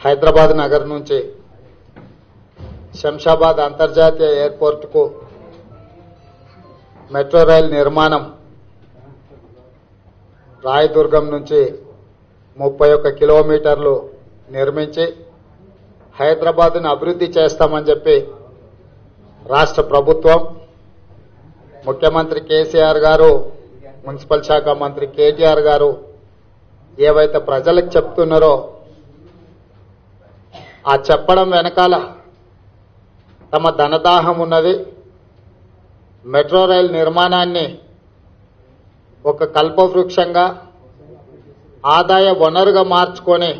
హైదరాబాద్ నగర్ నుంచి శంషాబాద్ అంతర్జాతీయ ఎయిర్పోర్టుకు metro rail నిర్మాణం రాయదుర్గం నుంచి ముప్పై ఒక్క కిలోమీటర్లు నిర్మించి హైదరాబాద్ను అభివృద్ధి చేస్తామని చెప్పి రాష్ట్ర ప్రభుత్వం ముఖ్యమంత్రి కేసీఆర్ గారు మున్సిపల్ శాఖ మంత్రి కేటీఆర్ గారు ఏవైతే ప్రజలకు చెప్తున్నారో ఆ చెప్పడం వెనకాల తమ ధనదాహం ఉన్నది. మెట్రో రైల్ నిర్మాణాన్ని ఒక కల్పవృక్షంగా ఆదాయ వనరుగా మార్చుకొని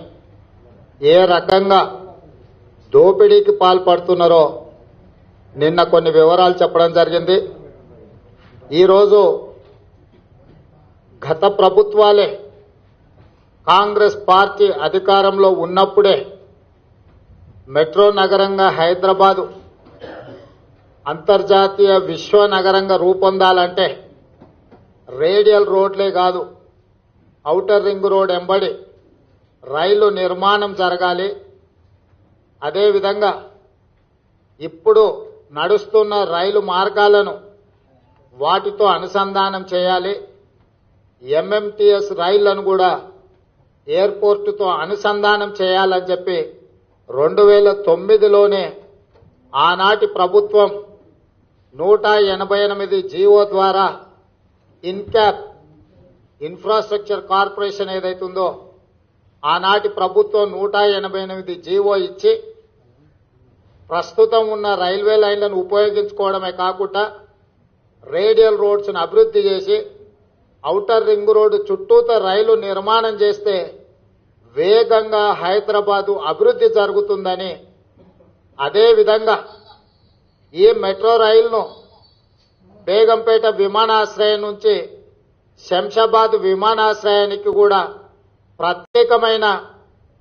ఏ రకంగా దోపిడీకి పాల్పడుతున్నారో నిన్న కొన్ని వివరాలు చెప్పడం జరిగింది. ఈరోజు గత ప్రభుత్వాలే కాంగ్రెస్ పార్టీ అధికారంలో ఉన్నప్పుడే మెట్రో నగరంగా హైదరాబాదు అంతర్జాతీయ విశ్వ నగరంగా రూపొందాలంటే రేడియల్ రోడ్లే కాదు ఔటర్ రింగ్ రోడ్ ఎంబడి రైలు నిర్మాణం జరగాలి. అదేవిధంగా ఇప్పుడు నడుస్తున్న రైలు మార్గాలను వాటితో అనుసంధానం చేయాలి. ఎంఎంటీఎస్ రైళ్ళను కూడా ఎయిర్పోర్టుతో అనుసంధానం చేయాలని చెప్పి రెండు వేల తొమ్మిదిలోనే ఆనాటి ప్రభుత్వం నూట ఎనభై ఎనిమిది జీవో ద్వారా ఇన్క్యాప్ ఇన్ఫ్రాస్ట్రక్చర్ కార్పొరేషన్ ఏదైతుందో ఆనాటి ప్రభుత్వం నూట ఎనభై ఎనిమిది జీవో ఇచ్చి ప్రస్తుతం ఉన్న రైల్వే లైన్లను ఉపయోగించుకోవడమే కాకుండా రేడియల్ రోడ్స్ను అభివృద్ధి చేసి ఔటర్ రింగ్ రోడ్డు చుట్టూత రైలు నిర్మాణం చేస్తే వేగంగా హైదరాబాదు అభివృద్ధి జరుగుతుందని అదేవిధంగా ఈ మెట్రో రైలును బేగంపేట విమానాశ్రయం నుంచి శంషాబాద్ విమానాశ్రయానికి కూడా ప్రత్యేకమైన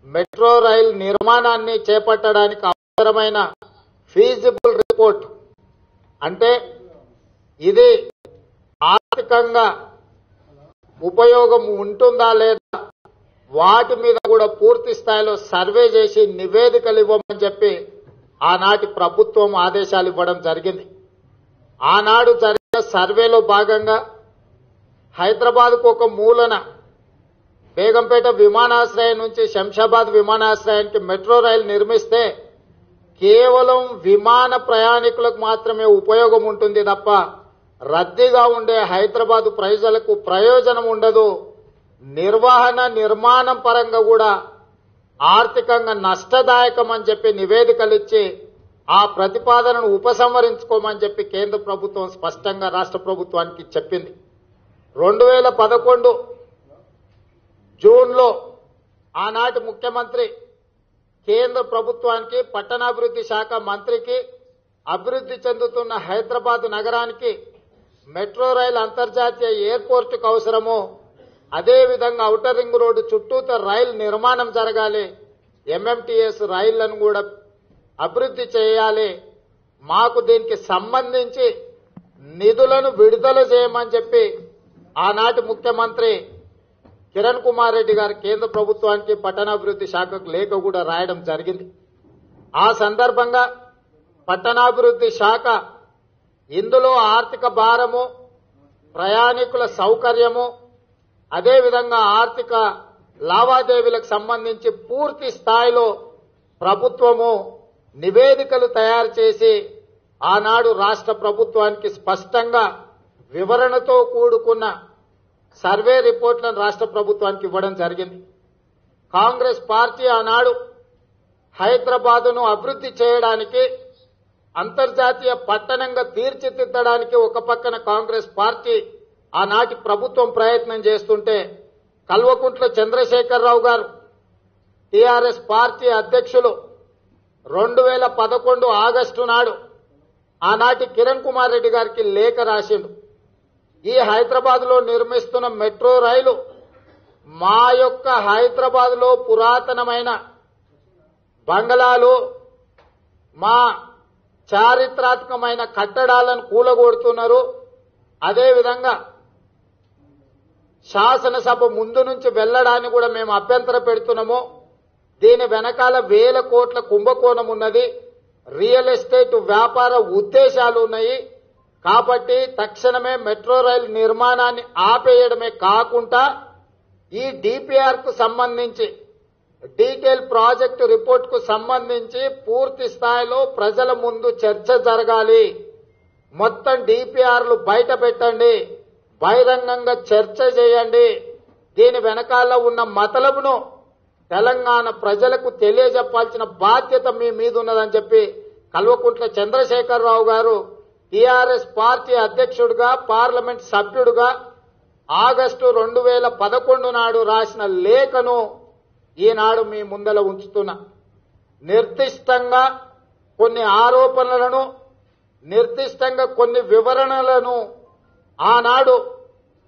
మెట్రో రైల్ నిర్మాణాన్ని చేపట్టడానికి పరమైన ఫీజిబుల్ రిపోర్ట్. అంటే ఇది ఆర్థికంగా ఉపయోగం ఉంటుందా లేదా వాటి మీద కూడా పూర్తి స్థాయిలో సర్వే చేసి నివేదికలు ఇవ్వమని చెప్పి ఆనాటి ప్రభుత్వం ఆదేశాలు ఇవ్వడం జరిగింది. ఆనాడు జరిగిన సర్వేలో భాగంగా హైదరాబాద్కు ఒక మూలన బేగంపేట విమానాశ్రయం నుంచి శంషాబాద్ విమానాశ్రయానికి మెట్రో రైలు నిర్మిస్తే కేవలం విమాన ప్రయాణికులకు మాత్రమే ఉపయోగం ఉంటుంది తప్ప రద్దీగా ఉండే హైదరాబాద్ ప్రజలకు ప్రయోజనం ఉండదు. నిర్వహణ నిర్మాణం పరంగా కూడా ఆర్థికంగా నష్టదాయకం అని చెప్పి నివేదికలు ఇచ్చి ఆ ప్రతిపాదనను ఉపసంహరించుకోమని చెప్పి కేంద్ర ప్రభుత్వం స్పష్టంగా రాష్ట్ర ప్రభుత్వానికి చెప్పింది. రెండు వేల పదకొండు జూన్లో ఆనాటి ముఖ్యమంత్రి కేంద్ర ప్రభుత్వానికి పట్టణాభివృద్ధి శాఖ మంత్రికి అభివృద్ధి చెందుతున్న హైదరాబాద్ నగరానికి మెట్రో రైల్ అంతర్జాతీయ ఎయిర్పోర్టుకు అవసరము. అదేవిధంగా ఔటర్ రింగ్ రోడ్డు చుట్టూత రైలు నిర్మాణం జరగాలి. ఎంఎంటీఎస్ రైళ్ళను కూడా అభివృద్ధి చేయాలి. మాకు దీనికి సంబంధించి నిధులను విడుదల చేయమని చెప్పి ఆనాటి ముఖ్యమంత్రి కిరణ్ కుమార్ రెడ్డి గారు కేంద్ర ప్రభుత్వానికి పట్టణాభివృద్ధి శాఖకు లేఖ కూడా రాయడం జరిగింది. ఆ సందర్భంగా పట్టణాభివృద్ధి శాఖ ఇందులో ఆర్థిక భారము ప్రయాణికుల సౌకర్యము అదేవిధంగా ఆర్థిక లావాదేవీలకు సంబంధించి పూర్తి స్థాయిలో ప్రభుత్వము నివేదికలు తయారు చేసి ఆనాడు రాష్ట్ర ప్రభుత్వానికి స్పష్టంగా వివరణతో కూడుకున్న సర్వే రిపోర్ట్లను రాష్ట్ర ప్రభుత్వానికి ఇవ్వడం జరిగింది. కాంగ్రెస్ పార్టీ ఆనాడు హైదరాబాదును అభివృద్ధి చేయడానికి అంతర్జాతీయ పట్టణంగా తీర్చిదిద్దడానికి ఒక పక్కన కాంగ్రెస్ పార్టీ ఆనాటి ప్రభుత్వం ప్రయత్నం చేస్తుంటే కల్వకుంట్ల చంద్రశేఖరరావు గారు టీఆర్ఎస్ పార్టీ అధ్యక్షులు రెండు వేల పదకొండు ఆగస్టు నాడు ఆనాటి కిరణ్ కుమార్ రెడ్డి గారికి లేఖ రాసిండు. ఈ హైదరాబాద్లో నిర్మిస్తున్న మెట్రో రైలు మా యొక్క హైదరాబాద్లో పురాతనమైన బంగళాలు మా చారిత్రాత్మకమైన కట్టడాలను కూలగొడుతున్నారు. అదేవిధంగా శాసనసభ ముందు నుంచి వెళ్ళడాన్ని కూడా మేము అభ్యంతర పెడుతున్నాము. దీని వెనకాల వేల కోట్ల కుంభకోణం ఉన్నది. రియల్ ఎస్టేట్ వ్యాపార ఉద్దేశాలు ఉన్నాయి. కాబట్టి తక్షణమే మెట్రో రైలు నిర్మాణాన్ని ఆపేయడమే కాకుండా ఈ డిపిఆర్కు సంబంధించి డీటెయిల్ ప్రాజెక్టు రిపోర్ట్కు సంబంధించి పూర్తి స్థాయిలో ప్రజల ముందు చర్చ జరగాలి. మొత్తం డిపిఆర్లు బయట పెట్టండి. బహిరంగంగా చర్చ చేయండి. దీని వెనకాల ఉన్న మతలబును తెలంగాణ ప్రజలకు తెలియజెప్పాల్సిన బాధ్యత మీ మీద ఉన్నదని చెప్పి కల్వకుంట్ల చంద్రశేఖరరావు గారు టీఆర్ఎస్ పార్టీ అధ్యక్షుడిగా పార్లమెంట్ సభ్యుడుగా ఆగస్టు రెండు వేల పదకొండు నాడు రాసిన లేఖను ఈనాడు మీ ముందల ఉంచుతున్నా. నిర్దిష్టంగా కొన్ని ఆరోపణలను నిర్దిష్టంగా కొన్ని వివరణలను ఆనాడు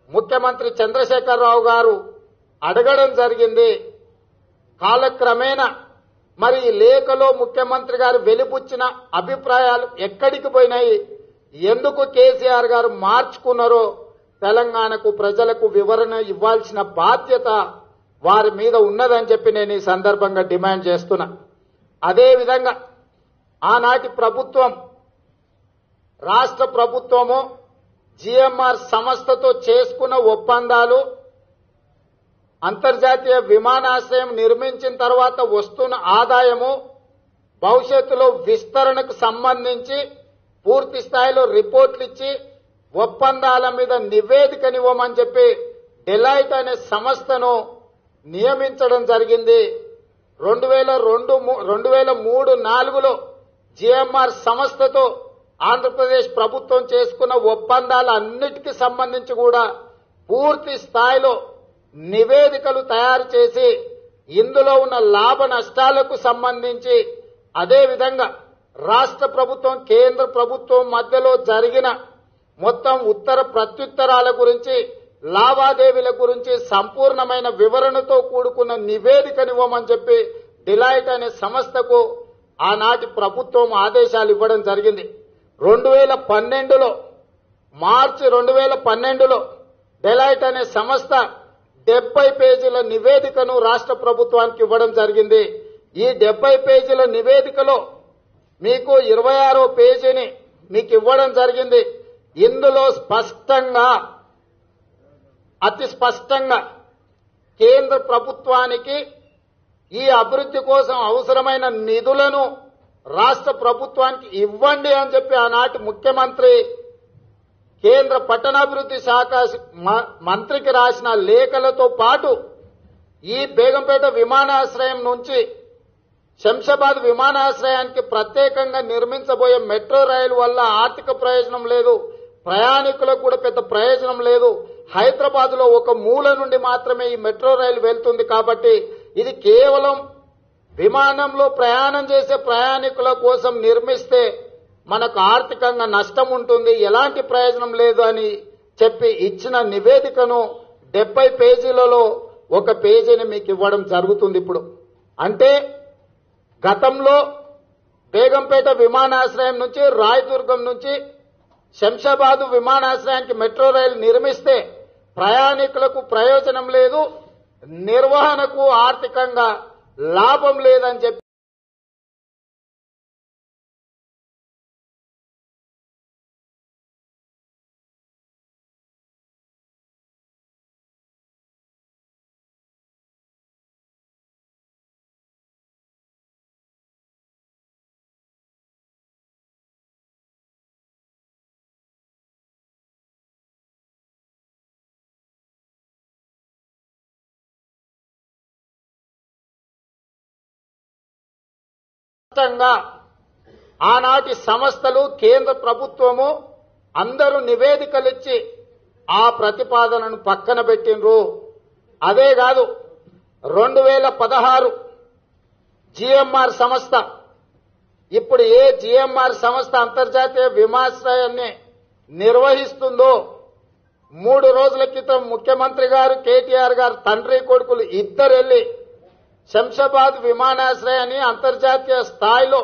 ముఖ్యమంత్రి చంద్రశేఖరరావు గారు అడగడం జరిగింది. కాలక్రమేణా మరి ఈ లేఖలో ముఖ్యమంత్రి గారు వెలిపుచ్చిన అభిప్రాయాలు ఎక్కడికి పోయినాయి? ఎందుకు కేసీఆర్ గారు మార్చుకున్నారో తెలంగాణకు ప్రజలకు వివరణ ఇవ్వాల్సిన బాధ్యత వారి మీద ఉన్నదని చెప్పి నేను ఈ సందర్భంగా డిమాండ్ చేస్తున్నా. అదేవిధంగా ఆనాటి ప్రభుత్వం రాష్ట్ర ప్రభుత్వము జిఎంఆర్ సంస్థతో చేసుకున్న ఒప్పందాలు అంతర్జాతీయ విమానాశ్రయం నిర్మించిన తర్వాత వస్తున్న ఆదాయము భవిష్యత్తులో విస్తరణకు సంబంధించి పూర్తి స్థాయిలో రిపోర్ట్లు ఇచ్చి ఒప్పందాల మీద నివేదికనివ్వమని చెప్పి డెలైట్ అనే సంస్థను నియమించడం జరిగింది. రెండు వేల రెండు రెండు వేల మూడు నాలుగులో జిఎంఆర్ సంస్థతో ఆంధ్రప్రదేశ్ ప్రభుత్వం చేసుకున్న ఒప్పందాల అన్నిటికీ సంబంధించి కూడా పూర్తి స్థాయిలో నివేదికలు తయారు చేసి ఇందులో ఉన్న లాభ నష్టాలకు సంబంధించి అదేవిధంగా రాష్ట్ర ప్రభుత్వం కేంద్ర ప్రభుత్వం మధ్యలో జరిగిన మొత్తం ఉత్తర ప్రత్యుత్తరాల గురించి లావాదేవీల గురించి సంపూర్ణమైన వివరణతో కూడుకున్న నివేదికనివ్వమని చెప్పి డిలైట్ అనే సంస్థకు ఆనాటి ప్రభుత్వం ఆదేశాలు ఇవ్వడం జరిగింది. రెండు వేల పన్నెండులో మార్చి రెండు వేల పన్నెండులో డెలైట్ అనే సంస్థ డెబ్బై పేజీల నివేదికను రాష్ట్ర ప్రభుత్వానికి ఇవ్వడం జరిగింది. ఈ డెబ్బై పేజీల నివేదికలో మీకు ఇరవై ఆరో పేజీని మీకు ఇవ్వడం జరిగింది. ఇందులో స్పష్టంగా అతి స్పష్టంగా కేంద్ర ప్రభుత్వానికి ఈ అభివృద్ధి కోసం అవసరమైన నిధులను రాష్ట్ర ప్రభుత్వానికి ఇవ్వండి అని చెప్పి ఆనాటి ముఖ్యమంత్రి కేంద్ర పట్టణాభివృద్ధి శాఖ మ- మంత్రికి రాసిన లేఖలతో పాటు ఈ బేగంపేట విమానాశ్రయం నుంచి శంషాబాద్ విమానాశ్రయానికి ప్రత్యేకంగా నిర్మించబోయే మెట్రో రైలు వల్ల ఆర్థిక ప్రయోజనం లేదు. ప్రయాణికులకు కూడా పెద్ద ప్రయోజనం లేదు. హైదరాబాద్లో ఒక మూల నుండి మాత్రమే ఈ మెట్రో రైలు వెళ్తుంది కాబట్టి ఇది కేవలం విమానంలో ప్రయాణం చేసే ప్రయాణికుల కోసం నిర్మిస్తే మనకు ఆర్థికంగా నష్టం ఉంటుంది. ఎలాంటి ప్రయోజనం లేదు అని చెప్పి ఇచ్చిన నివేదికను డెబ్బై పేజీలలో ఒక పేజీని మీకు ఇవ్వడం జరుగుతుంది ఇప్పుడు. అంటే గతంలో బేగంపేట విమానాశ్రయం నుంచి రాయదుర్గం నుంచి శంషాబాదు విమానాశ్రయానికి మెట్రో రైలు నిర్మిస్తే ప్రయాణికులకు ప్రయోజనం లేదు నిర్వహణకు ఆర్థికంగా లాభం లేదని చెప్పి స్పష్టంగా ఆనాటి సంస్థలు కేంద్ర ప్రభుత్వము అందరూ నివేదికలిచ్చి ఆ ప్రతిపాదనను పక్కన పెట్టినరు అదే కాదు రెండు వేల పదహారు జిఎంఆర్ సంస్థ. ఇప్పుడు ఏ జిఎంఆర్ సంస్థ అంతర్జాతీయ విమాశ్రయాన్ని నిర్వహిస్తుందో మూడు రోజుల క్రితం ముఖ్యమంత్రి గారు కేటీఆర్ గారు తండ్రి కొడుకులు ఇద్దరు వెళ్ళి శంషాబాద్ విమానాశ్రయాన్ని అంతర్జాతీయ స్థాయిలో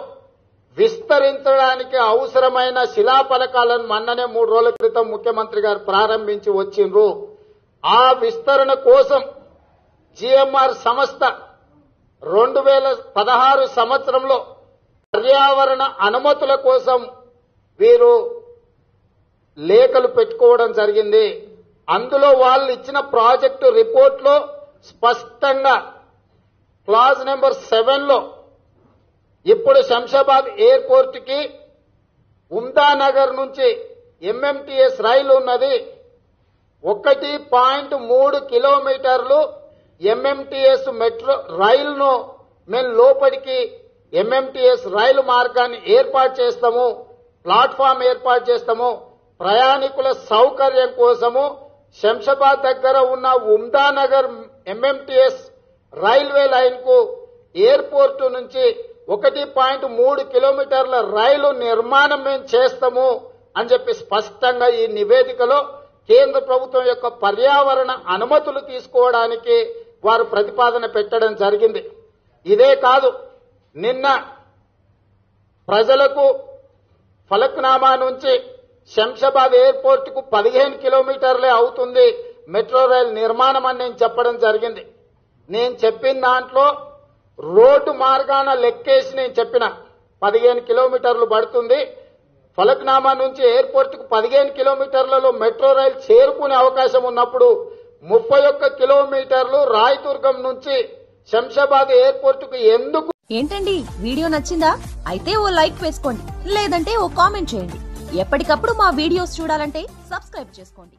విస్తరించడానికి అవసరమైన శిలాఫలకాలను మొన్ననే మూడు రోజుల క్రితం ముఖ్యమంత్రి గారు ప్రారంభించి వచ్చిండ్రు. ఆ విస్తరణ కోసం జిఎంఆర్ సంస్థ రెండు వేల పదహారు సంవత్సరంలో పర్యావరణ అనుమతుల కోసం వీరు లేఖలు పెట్టుకోవడం జరిగింది. అందులో వాళ్ళు ఇచ్చిన ప్రాజెక్టు రిపోర్ట్లో స్పష్టంగా క్లాజ్ నెంబర్ సెవెన్లో ఇప్పుడు శంషాబాద్ ఎయిర్పోర్ట్కి ఉమ్దానగర్ నుంచి ఎంఎంటీఎస్ రైలు ఉన్నది. ఒకటి పాయింట్ మూడు కిలోమీటర్లు ఎంఎంటీఎస్ మెట్రో రైలును మేము లోపలికి ఎంఎంటీఎస్ రైలు మార్గాన్ని ఏర్పాటు చేస్తాము ప్లాట్ఫామ్ ఏర్పాటు చేస్తాము ప్రయాణికుల సౌకర్యం కోసము శంషాబాద్ దగ్గర ఉన్న ఉమ్దానగర్ ఎంఎంటీఎస్ రైల్వే లైన్కు ఎయిర్పోర్ట్ నుంచి ఒకటి పాయింట్ మూడు కిలోమీటర్ల రైలు నిర్మాణం మేము చేస్తాము అని చెప్పి స్పష్టంగా ఈ నివేదికలో కేంద్ర ప్రభుత్వం యొక్క పర్యావరణ అనుమతులు తీసుకోవడానికి వారు ప్రతిపాదన పెట్టడం జరిగింది. ఇదే కాదు నిన్న ప్రజలకు ఫలక్నామా నుంచి శంషాబాద్ ఎయిర్పోర్ట్కు పదిహేను కిలోమీటర్లే అవుతుంది మెట్రో రైల్ నిర్మాణం అని నేను చెప్పడం జరిగింది. నేను చెప్పిన దాంట్లో రోడ్డు మార్గాన లెక్కేసి నేను చెప్పిన పదిహేను కిలోమీటర్లు పడుతుంది. ఫలక్నామా నుంచి ఎయిర్పోర్ట్కు పదిహేను కిలోమీటర్లలో మెట్రో రైలు చేరుకునే అవకాశం ఉన్నప్పుడు ముప్పై ఒక్క కిలోమీటర్లు రాయదుర్గం నుంచి శంషాబాద్ ఎయిర్పోర్ట్కు ఎందుకు ఏంటండి? వీడియో నచ్చిందా? అయితే ఓ లైక్ వేసుకోండి. లేదంటే ఓ కామెంట్ చేయండి. ఎప్పటికప్పుడు మా వీడియోస్ చూడాలంటే సబ్స్క్రైబ్ చేసుకోండి.